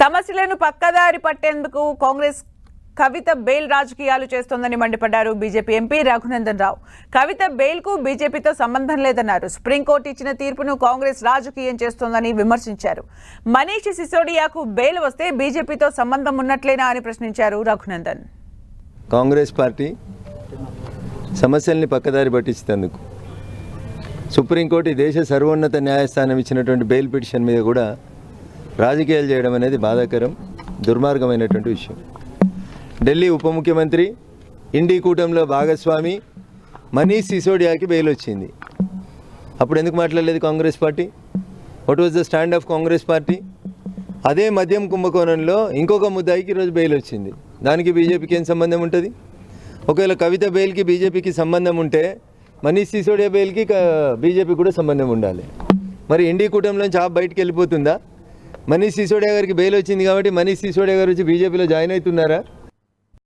సమస్యలను పక్కదారి పట్టేందుకు కాంగ్రెస్ కవిత బెయిల్ రాజకీయాలు చేస్తోందని మండిపడ్డారు బీజేపీ ఎంపీ రఘునందన్ రావు. కవిత బెయిల్కు బీజేపీతో సంబంధం లేదన్నారు. సుప్రీంకోర్టు ఇచ్చిన తీర్పును కాంగ్రెస్ రాజకీయం చేస్తోందని విమర్శించారు. మనీష్ సిసోడియాకు బెయిల్ వస్తే బీజేపీతో సంబంధం ఉన్నట్లేనా అని ప్రశ్నించారు రఘునందన్. కాంగ్రెస్ పార్టీ సమస్యల్ని పక్కదారి పట్టించేందుకు. సుప్రీంకోర్టు దేశ సర్వోన్నత న్యాయస్థానం ఇచ్చినటువంటి బెయిల్ పిటిషన్ మీద కూడా రాజకీయాలు చేయడం అనేది బాధాకరం దుర్మార్గమైనటువంటి విషయం. ఢిల్లీ ఉప ముఖ్యమంత్రి ఇండి కూటమిలో భాగస్వామి మనీష్ సిసోడియాకి బెయిల్ వచ్చింది. అప్పుడు ఎందుకు మాట్లాడలేదు Congress party? What was the stand of Congress party? అదే మద్యం కుంభకోణంలో ఇంకొక ముద్దాయికి ఈరోజు బెయిల్ వచ్చింది. దానికి బీజేపీకి ఏం సంబంధం ఉంటుంది? ఒకవేళ కవిత బెయిల్కి బీజేపీకి సంబంధం ఉంటే మనీష్ సిసోడియా బెయిల్కి బీజేపీ కూడా సంబంధం ఉండాలి. మరి ఇండి కూటమిలోంచి ఆ బయటికి వెళ్ళిపోతుందా? మనీష్ సిసోడియా గారికి బెయిల్ వచ్చింది కాబట్టి మనీష్ సిసోడియా గారు వచ్చి బీజేపీలో జాయిన్ అవుతున్నారా?